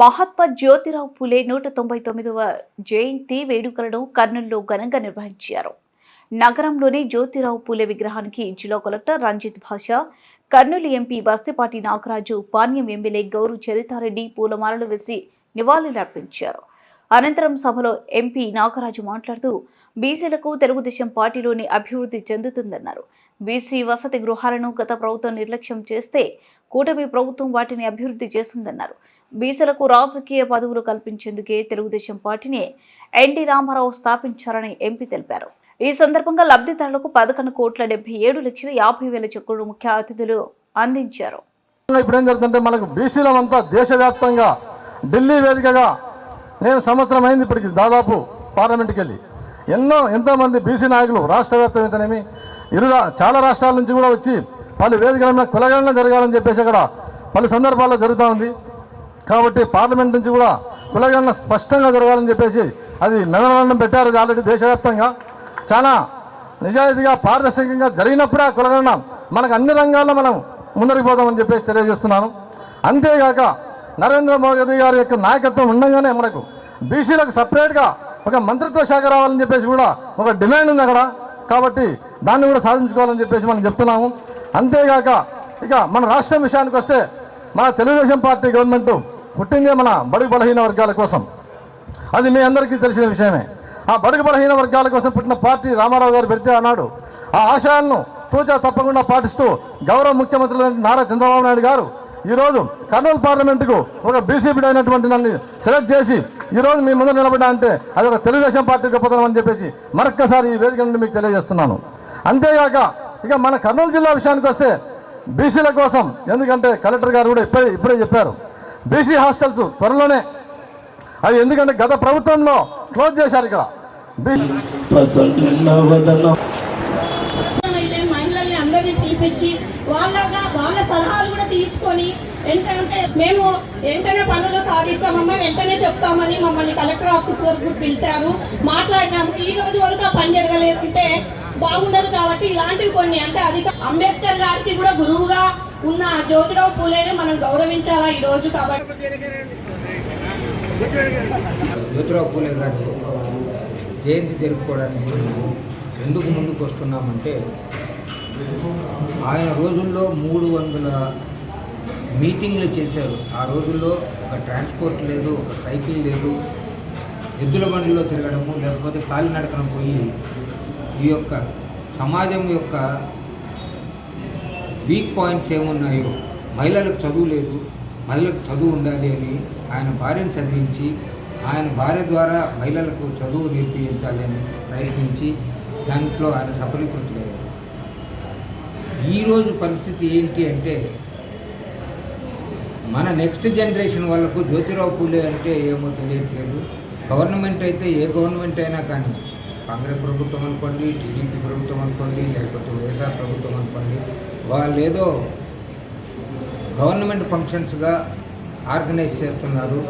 మహాత్మా జ్యోతిరావు పులే నూట తొంభై తొమ్మిదవ జయంతి వేడుకలను కర్నూలులో ఘనంగా నిర్వహించారు. నగరంలోని జ్యోతిరావు పూలే విగ్రహానికి జిల్లా collector Ranjith Basha Kurnool MP Bastipati Nagaraju Panyam MLA Gowru Charitha Reddy పూలమాలలు వేసి నివాళులర్పించారు అనంతరం సభలో ఎంపీ నాగరాజు మాట్లాడుతూ బీసీలకు తెలుగుదేశం పార్టీలోని అభివృద్ధి చెందుతుందన్నారు. బీసీ వసతి గృహాలను గత ప్రభుత్వం నిర్లక్ష్యం చేస్తే కూటమి ప్రభుత్వం వాటిని అభివృద్ధి చేస్తుందన్నారు. బీసీలకు రాజకీయ పదవులు కల్పించేందుకే తెలుగుదేశం పార్టీని ఎన్టీ రామారావు స్థాపించారని ఎంపీ తెలిపారు. ఈ సందర్భంగా లబ్ధిదారులకు పదకొండు కోట్ల డెబ్బై ఏడు లక్షల యాభై వేల చెక్కులు ముఖ్య అతిథులు అందించారు. ఇప్పుడు జరుగుతుంటే జరుగుతుందంటే మనకు బీసీలమంతా దేశవ్యాప్తంగా ఢిల్లీ వేదికగా నేను సంవత్సరం అయింది ఇప్పటికి దాదాపు పార్లమెంట్కి వెళ్ళి ఎన్నో ఎంతోమంది బీసీ నాయకులు రాష్ట్ర వ్యాప్తమైతేనేమి ఇరు చాలా రాష్ట్రాల నుంచి కూడా వచ్చి పలు వేదికల మీద కులగణన జరగాలని చెప్పేసి అక్కడ పలు సందర్భాల్లో జరుగుతూ ఉంది. కాబట్టి పార్లమెంట్ నుంచి కూడా కులగణన స్పష్టంగా జరగాలని చెప్పేసి అది మెమరాండం పెట్టారు ఆల్రెడీ దేశవ్యాప్తంగా. చాలా నిజాయితీగా పారదర్శకంగా జరిగినప్పుడే ఆ కులగణన మనకు అన్ని రంగాల్లో మనం ముందరికి పోదామని చెప్పేసి తెలియజేస్తున్నాను. అంతేగాక నరేంద్ర మోదీ గారి యొక్క నాయకత్వం ఉండగానే మనకు బీసీలకు సపరేట్గా ఒక మంత్రిత్వ శాఖ రావాలని చెప్పేసి కూడా ఒక డిమాండ్ ఉంది అక్కడ. కాబట్టి దాన్ని కూడా సాధించుకోవాలని చెప్పేసి మనం చెప్తున్నాము. అంతేగాక ఇక మన రాష్ట్రం విషయానికి వస్తే మన తెలుగుదేశం పార్టీ గవర్నమెంట్ పుట్టిందే మన బడుగు బలహీన వర్గాల కోసం. అది మీ అందరికీ తెలిసిన విషయమే. ఆ బడుగు బలహీన వర్గాల కోసం పుట్టిన పార్టీ రామారావు గారు పెడితే అన్నాడు. ఆ ఆశయాలను తూచా తప్పకుండా పాటిస్తూ గౌరవ ముఖ్యమంత్రి నారా చంద్రబాబు నాయుడు గారు ఈరోజు కర్నూలు పార్లమెంటుకు ఒక బీసీపీ అయినటువంటి నన్ను సెలెక్ట్ చేసి ఈరోజు మీ ముందు నిలబడ్డా అంటే అది ఒక తెలుగుదేశం పార్టీ గొప్పతనం అని చెప్పేసి మరొక్కసారి ఈ వేదిక నుండి మీకు తెలియజేస్తున్నాను. అంతేగాక ఇక మన కర్నూలు జిల్లా విషయానికి వస్తే బీసీల కోసం ఎందుకంటే కలెక్టర్ గారు కూడా ఇప్పుడే ఇప్పుడే చెప్పారు. బీసీ హాస్టల్స్ త్వరలోనే. అవి ఎందుకంటే గత ప్రభుత్వంలో క్లోజ్ చేశారు ఇక్కడ. మహిళల్ని అందరినీ పిలిపించి వాళ్ళగా వాళ్ళ సలహాలు కూడా తీసుకొని ఏంటంటే మేము వెంటనే పనులు సాధిస్తామమ్మా వెంటనే చెప్తామని మమ్మల్ని కలెక్టర్ ఆఫీస్ వరకు పిలిచారు. మాట్లాడినాము. ఈ రోజు వరకు ఆ పని జరగలేదంటే బాగుండదు కాబట్టి ఇలాంటివి కొన్ని. అంటే అది అంబేద్కర్ గారికి కూడా గురువు ఉన్న జ్యోతిరావు పూలేని మనం గౌరవించాలా ఈ రోజు కాబట్టి? జ్యోతిరావు పూలే గారి జయంతి జరుపుకోవడానికి ఎందుకు ముందుకు వస్తున్నామంటే ఆయన రోజుల్లో మూడు వందల మీటింగ్లు చేశారు. ఆ రోజుల్లో ఒక ట్రాన్స్పోర్ట్ లేదు ఒక సైకిల్ లేదు ఎద్దుల బండిలో తిరగడము లేకపోతే కాలినడకన పోయి ఈ యొక్క సమాజం యొక్క వీక్ పాయింట్స్ ఏమున్నాయో? మహిళలకు చదువు లేదు. మహిళలకు చదువు ఉండాలి అని ఆయన భార్యను చదివించి ఆయన భార్య ద్వారా మహిళలకు చదువు నేర్పించాలి అని ప్రయత్నించి దాంట్లో ఆయన సఫలీకృతులయ్యారు. ఈరోజు పరిస్థితి ఏంటి అంటే మన నెక్స్ట్ జనరేషన్ వాళ్ళకు జ్యోతిరావు పూలే అంటే ఏమో తెలియట్లేదు. గవర్నమెంట్ అయితే ఏ గవర్నమెంట్ అయినా కానీ కాంగ్రెస్ ప్రభుత్వం అనుకోండి టీడీపీ ప్రభుత్వం అనుకోండి లేకపోతే వైఎస్ఆర్ ప్రభుత్వం అనుకోండి వాళ్ళు ఏదో గవర్నమెంట్ ఫంక్షన్స్గా ఆర్గనైజ్ చేస్తున్నారు.